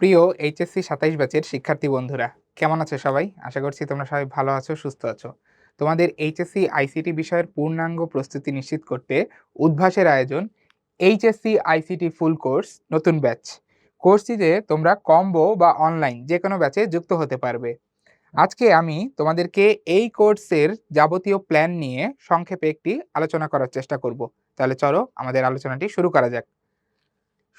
প্রিয় এইচএসসি সাতাইশ ব্যাচের শিক্ষার্থী বন্ধুরা, কেমন আছো সবাই? আশা করছি তোমরা সবাই ভালো আছো, সুস্থ আছো। তোমাদের এইচএসসি আইসিটি বিষয়ের পূর্ণাঙ্গ প্রস্তুতি নিশ্চিত করতে উদ্ভাসের আয়োজন এইচএসসি আইসিটি ফুল কোর্স নতুন ব্যাচ। কোর্সটিতে তোমরা কম্বো বা অনলাইন যে কোনো ব্যাচে যুক্ত হতে পারবে। আজকে আমি তোমাদেরকে এই কোর্সের যাবতীয় প্ল্যান নিয়ে সংক্ষেপে একটি আলোচনা করার চেষ্টা করব। তাহলে চলো আমাদের আলোচনাটি শুরু করা যাক।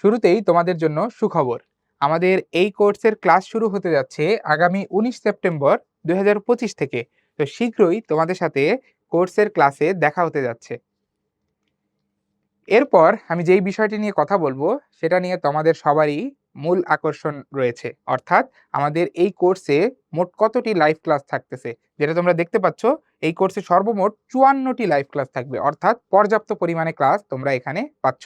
শুরুতেই তোমাদের জন্য সুখবর। আমাদের এই কোর্সের ক্লাস শুরু হতে যাচ্ছে আগামী উনিশ সেপ্টেম্বর দুই হাজার পঁচিশ থেকে। তো শীঘ্রই তোমাদের সাথে কোর্সের ক্লাসে দেখা হতে যাচ্ছে। এরপর আমি যেই বিষয়টি নিয়ে কথা বলব, সেটা নিয়ে তোমাদের সবারই মূল আকর্ষণ রয়েছে। অর্থাৎ আমাদের এই কোর্সে মোট কতটি লাইভ ক্লাস থাকতেছে? যেটা তোমরা দেখতে পাচ্ছ, এই কোর্সে সর্বমোট চুয়ান্নটি লাইভ ক্লাস থাকবে। অর্থাৎ পর্যাপ্ত পরিমাণে ক্লাস তোমরা এখানে পাচ্ছ।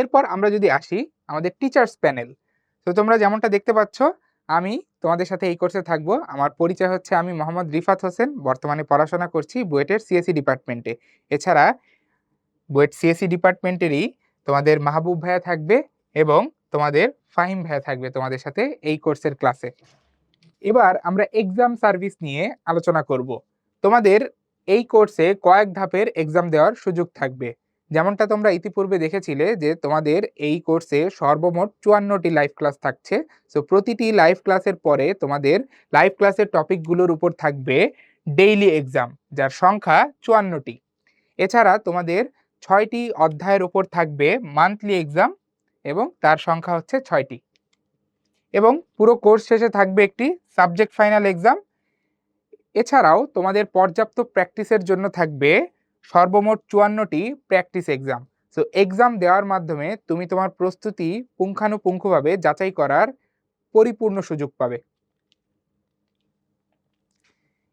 এরপর আমরা যদি আসি আমাদের টিচার্স প্যানেল তো তোমরা যেমনটা দেখতে পাচ্ছ, আমি তোমাদের সাথে এই কোর্সে থাকব। আমার পরিচয় হচ্ছে আমি মোহাম্মদ রিফাত হোসেন, বর্তমানে পড়াশোনা করছি বুয়েটের সিএসসি ডিপার্টমেন্টে এছাড়া বুয়েট সিএসসি ডিপার্টমেন্টেরই তোমাদের মাহবুব ভাইয়া থাকবে এবং তোমাদের ফাহিম ভাইয়া থাকবে তোমাদের সাথে এই কোর্সের ক্লাসে এবার আমরা এক্সাম সার্ভিস নিয়ে আলোচনা করব। তোমাদের এই কোর্সে কয়েক ধাপের এক্সাম দেওয়ার সুযোগ থাকবে। যেমনটা তোমরা ইতিপূর্বে দেখেছিলে যে তোমাদের এই কোর্সে সর্বমোট চুয়ান্নটি লাইভ ক্লাস থাকছে। সো প্রতিটি লাইভ ক্লাসের পরে তোমাদের লাইভ ক্লাসের টপিকগুলোর উপর থাকবে ডেইলি এক্সাম যার সংখ্যা চুয়ান্নটি। এছাড়া তোমাদের ছয়টি অধ্যায়ের উপর থাকবে মান্থলি এক্সাম এবং তার সংখ্যা হচ্ছে ছয়টি। এবং পুরো কোর্স শেষে থাকবে একটি সাবজেক্ট ফাইনাল এক্সাম এছাড়াও তোমাদের পর্যাপ্ত প্র্যাকটিসের জন্য থাকবে সর্বমোট চুয়ান্নটি প্র্যাকটিস এক্সাম সো এক্সাম দেওয়ার মাধ্যমে তুমি তোমার প্রস্তুতি পুঙ্খানুপুঙ্খভাবে যাচাই করার পরিপূর্ণ সুযোগ পাবে।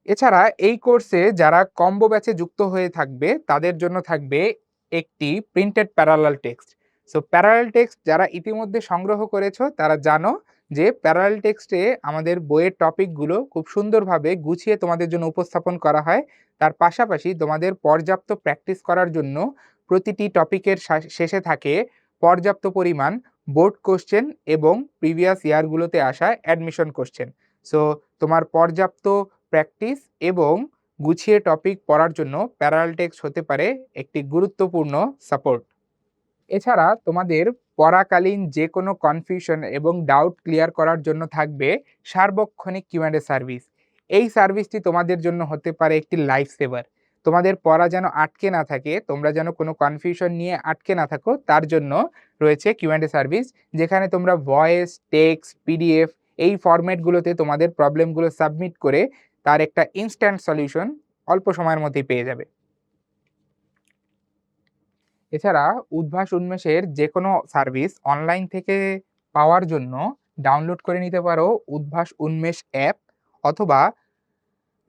এছাড়া এই কোর্সে যারা কম্বো ব্যাচে যুক্ত হয়ে থাকবে, তাদের জন্য থাকবে একটি printed parallel text so parallel text যারা ইতিমধ্যে সংগ্রহ করেছ, তারা জানো যে প্যারাল টেক্সটে আমাদের বইয়ের টপিকগুলো খুব সুন্দরভাবে গুছিয়ে তোমাদের জন্য উপস্থাপন করা হয়। তার পাশাপাশি তোমাদের পর্যাপ্ত প্র্যাকটিস করার জন্য প্রতিটি টপিকের শেষে থাকে পর্যাপ্ত পরিমাণ বোর্ড কোশ্চেন এবং প্রিভিয়াস ইয়ারগুলোতে আসা অ্যাডমিশন কোশ্চেন সো তোমার পর্যাপ্ত প্র্যাকটিস এবং গুছিয়ে টপিক পড়ার জন্য প্যারাল টেক্সট হতে পারে একটি গুরুত্বপূর্ণ সাপোর্ট এছাড়া তোমাদের পড়াকালীন যে কোনো কনফিউশন এবং ডাউট ক্লিয়ার করার জন্য থাকবে সার্বক্ষণিক কিউএন্ডে সার্ভিস এই সার্ভিসটি তোমাদের জন্য হতে পারে একটি লাইফ সেভার তোমাদের পড়া যেন আটকে না থাকে, তোমরা যেন কোনো কনফিউশন নিয়ে আটকে না থাকো, তার জন্য রয়েছে কিউএন্ডে সার্ভিস যেখানে তোমরা ভয়েস টেক্সট পিডিএফ এই ফরম্যাটগুলোতে তোমাদের প্রবলেমগুলো সাবমিট করে তার একটা ইনস্ট্যান্ট সলিউশন অল্প সময়ের মধ্যেই পেয়ে যাবে। এছাড়া উদ্ভাস উন্মেষের যে কোনো সার্ভিস অনলাইন থেকে পাওয়ার জন্য ডাউনলোড করে নিতে পারো উদ্ভাস উন্মেষ অ্যাপ অথবা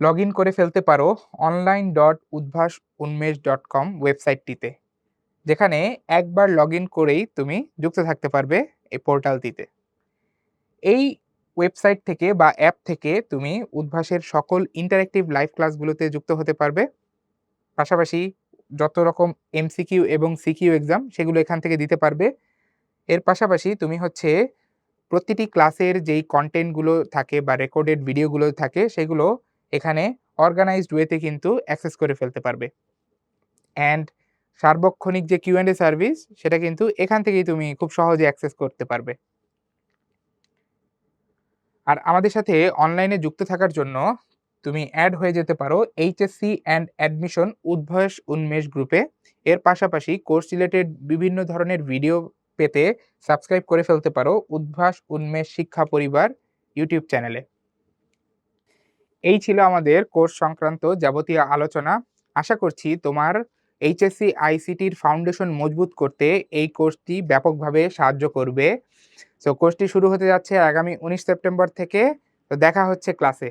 লগ ইন করে ফেলতে পারো অনলাইন ডট উদ্ভাস উন্মেষ ডট কম ওয়েবসাইটটিতে যেখানে একবার লগ ইন করেই তুমি যুক্ত থাকতে পারবে এই পোর্টালটিতে এই ওয়েবসাইট থেকে বা অ্যাপ থেকে তুমি উদ্ভাসের সকল ইন্টারেক্টিভ লাইভ ক্লাসগুলোতে যুক্ত হতে পারবে। পাশাপাশি যত রকম এমসিকিউ এবং সিকিউ এক্সাম সেগুলো এখান থেকে দিতে পারবে। এর পাশাপাশি তুমি হচ্ছে প্রতিটি ক্লাসের যেই কন্টেন্টগুলো থাকে বা রেকর্ডেড ভিডিওগুলো থাকে সেগুলো এখানে অর্গানাইজড ওয়েতে কিন্তু অ্যাক্সেস করে ফেলতে পারবে। অ্যান্ড সার্বক্ষণিক যে কিউএনডে সার্ভিস সেটা কিন্তু এখান থেকেই তুমি খুব সহজে অ্যাক্সেস করতে পারবে। আর আমাদের সাথে অনলাইনে যুক্ত থাকার জন্য তুমি অ্যাড হয়ে যেতে পারো এইচএসসি অ্যান্ড অ্যাডমিশন উদ্ভয়স উন্মেষ গ্রুপে এর পাশাপাশি কোর্স রিলেটেড বিভিন্ন ধরনের ভিডিও পেতে সাবস্ক্রাইব করে ফেলতে পারো উদ্ভাস উন্মেষ শিক্ষা পরিবার ইউটিউব চ্যানেলে এই ছিল আমাদের কোর্স সংক্রান্ত যাবতীয় আলোচনা। আশা করছি তোমার এইচএসসি আইসিটির ফাউন্ডেশন মজবুত করতে এই কোর্সটি ব্যাপকভাবে সাহায্য করবে। সো কোর্সটি শুরু হতে যাচ্ছে আগামী উনিশ সেপ্টেম্বর থেকে। তো দেখা হচ্ছে ক্লাসে